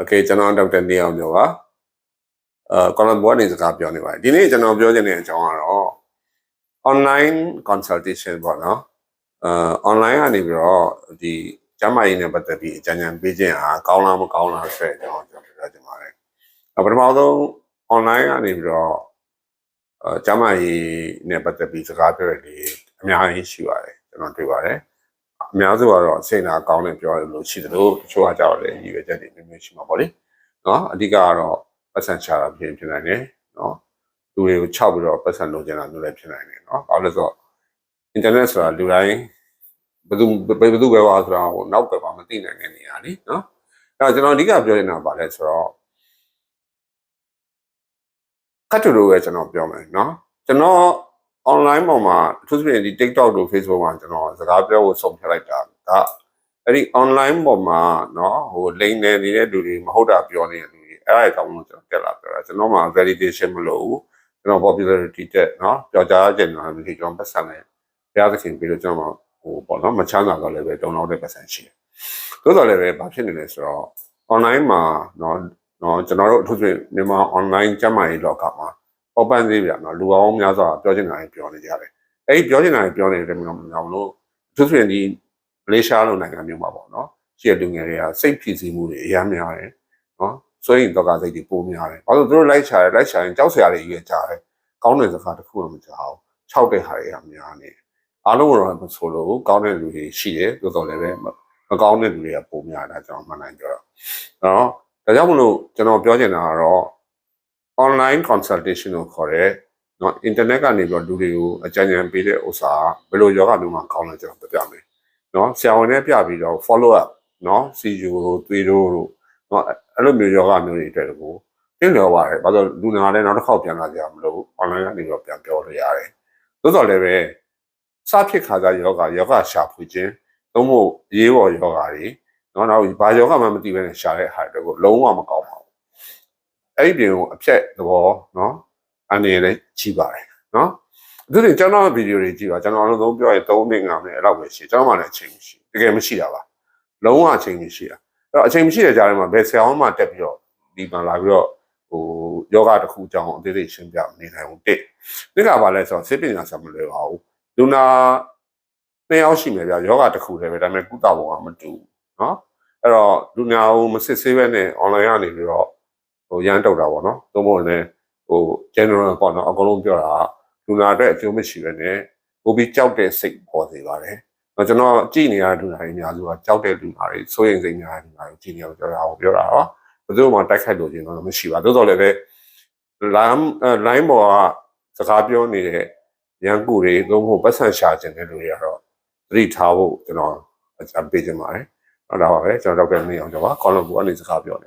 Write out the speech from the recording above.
โอเคကျွန်တော်ဒေါက်တာနေအောင်ပြောပါအဲကွာလမ်ဘောကနေစကားပြောနေပါတယ်ဒီနေ့ကျွန်တော်ပြောချင်တဲ့အကြောင်းကတော့ online consultation ပေါ့နော်အဲ online ကနေပြီးတော့ဒီကျမ်းမာရေးနဲ့ပတ်သက်ပြီးအကြံဉာဏ်ပေးခြင်းဟာကောင်းလားမကောင်းလားဆိုတဲ့အကြောင်းကျွန်တော်ပြောချင်ပါတယ်အပထမဆုံး online ကနေပြီးတော့အဲကျမ်းမာရေးနဲ့ပတ်သက်ပြီးစကားပြောရတဲ့အများကြီးရှိပါတယ်ကျွန်တော်တွေ့ပါတယ် အများစုကတော့စိတ်နာကောင်းတယ်ပြောရလို့ရှိတယ်လို့တချို့ကကြောက်တယ်ရည်ရွယ်ချက်တွေမျိုးမျိုးရှိမှာပေါ့လေနော်အဓိကကတော့ပတ်စံချတာဖြစ်ဖြစ်နိုင်တယ်နော်လူတွေကိုခြောက်ပြီးတော့ပတ်စံလိုချင်တာမျိုးလည်းဖြစ်နိုင်တယ်နော်ဘာလို့လဲဆိုတော့ internet ဆိုတာလူတိုင်းဘယ်သူဘယ်သူပဲပါဆိုတာဟိုနောက်ပဲပါမသိနိုင်တဲ့နေရာလीနော်အဲ့တော့ကျွန်တော်အဓိကပြောနေတာပါလဲဆိုတော့ကတ်တူလိုပဲကျွန်တော်ပြောမယ်နော်ကျွန်တော် online ပေါ်မှာအထူးသဖြင့်ဒီ TikTok တို့ Facebook မှာကျွန်တော်စကားပြောဖို့ဆုံးဖြတ်လိုက်တာဒါအဲ့ဒီ online ပေါ်မှာเนาะဟိုလိမ်နေနေတဲ့လူတွေမဟုတ်တာပြောနေတဲ့လူတွေအဲ့ဒါအကြောင်းကိုကျွန်တော်တက်လာပြောတာကျွန်တော်မှာ validation မလို့ဘူးကျွန်တော် popularity တက်เนาะကြော်ကြားကျင်တာမျိုးကျွန်တော်ပတ်စံတယ်ဘုရားသခင်ပြီးတော့ကျွန်တော်ဟိုပေါ့နော်မချမ်းသာတော့လည်းပဲတုံတော့တဲ့ပတ်စံရှိတယ်သို့တော်လည်းပဲဘာဖြစ်နေလဲဆိုတော့ online မှာเนาะเนาะကျွန်တော်တို့အထူးသဖြင့်မြန်မာ online ကျမ်းမာရေးလောကမှာ open သေးဗျာနော်လူအောင်များစွာပြောချင်တာတွေပြောနေကြတယ်အဲ့ဒီပြောချင်တာတွေပြောနေတဲ့မျိုးမအောင်လို့အထူးသဖြင့်ဒီမလေးရှားလိုနိုင်ငံမျိုးမှာပေါ့နော်ရှိတဲ့လူငယ်တွေကစိတ်ဖြစ်စီမှုတွေအများများတယ်နော်ဆိုရင်တော့ကစိတ်တွေပိုများတယ်ဘာလို့သူတို့လိုက်ချတယ်လိုက်ချရင်ကြောက်စရာတွေကြီးကြတယ်ကောင်းတဲ့စကားတစ်ခုမှမကြောက်ခြောက်တဲ့ဟာတွေကများနေအားလုံးကတော့မဆိုလို့ကောင်းတဲ့လူတွေရှိတယ်သို့တော်လည်းပဲမကောင်းတဲ့လူတွေကပိုများတာကျွန်တော်မှန်နိုင်ပြောတော့နော်ဒါကြောင့်မလို့ကျွန်တော်ပြောချင်တာကတော့ online consultation ကိုခေါ်တဲ့နော် internet ကနေပြီးတော့လူတွေကိုအကြံဉာဏ်ပေးတဲ့ဥစ္စာဘယ်လိုယောဂမျိုးမှာကောင်းလဲကျွန်တော်ပြပြမယ်နော်ဆရာဝန်နဲ့ပြပြီးတော့ follow up နော် CU တို့သွေးတို့တို့နော်အဲ့လိုမျိုးယောဂမျိုးတွေအတွက်ကိုတင်လျော်ပါတယ်ဘာလို့လူနာလည်းနောက်တစ်ခေါက်ပြန်လာကြမလို့ online ကနေပြီးတော့ပြန်ပြောလို့ရတယ်သို့တော်လည်းပဲစဖြစ်ခါကယောဂယောဂရှာဖွေခြင်းသုံးဖို့ရေးပေါ်ယောဂတွေနော်နောက်ဘာယောဂမှမသိဘဲနဲ့ရှာတဲ့ဟာတွေကိုလုံးဝမကောင်းပါဘူး အဲ့ဒီပြင်ကိုအဖြတ်သဘောเนาะအနေနဲ့ကြီးပါတယ်เนาะသူတွေကျွန်တော်ဗီဒီယိုတွေကြည့်ပါကျွန်တော်အလုံးစုံပြောရင်3မိနစ်5မိနစ်အဲ့လောက်ပဲရှိကျွန်တော်မှလည်းအချိန်မရှိတကယ်မရှိတာပါလုံးဝအချိန်မရှိတာအဲ့တော့အချိန်မရှိတဲ့ကြားထဲမှာဘယ်ဆရာမှတက်ပြီးတော့ဒီမှာလာပြီးတော့ဟိုယောဂတစ်ခုကြောင်းအသေးသေးရှင်းပြနေနိုင်ဘူးတစ်ဒီကဘာလဲဆိုတော့စိတ်ပညာဆံမလွယ်ပါဘူးလူနာနှစ်ယောက်ရှိမယ်ဗျာယောဂတစ်ခုတည်းပဲဒါပေမဲ့ကုသပုံကမတူဘူးเนาะအဲ့တော့လူနာကိုမစစ်ဆေးဘဲနဲ့ online ကနေပြီးတော့ ဟိုရမ်းတုတ်တာပေါ့နော်။သို့မဟုတ်လည်းဟို general ပေါ့နော်အကုန်လုံးပြောတာလူနာအတွက်အကျိုးမရှိပဲနဲ့ပိုပြီးကြောက်တဲ့စိတ်ပေါ်စေပါတယ်။တော့ကျွန်တော်ကြည့်နေရတဲ့လူနာတွေအများစုကကြောက်တဲ့လူနာတွေစိုးရိမ်စိတ်များတဲ့လူနာတွေကြည့်နေရပြောတာဟောပြောတာဟောဘယ်သူမှတိုက်ခိုက်လို့ခြင်းတော့မရှိပါဘူး။သို့တော်လည်းပဲ line line ပေါ်ကစကားပြောနေတဲ့ရန်ကူတွေသို့မဟုတ်ပတ်စံရှာခြင်းတဲ့လူတွေကတော့သတိထားဖို့ကျွန်တော်အကြံပေးချင်ပါတယ်။ဟုတ်တာပါပဲကျွန်တော်ဒေါက်တာနေအောင်ကျော်ပါကောလမ်ဘူကနေစကားပြောနေ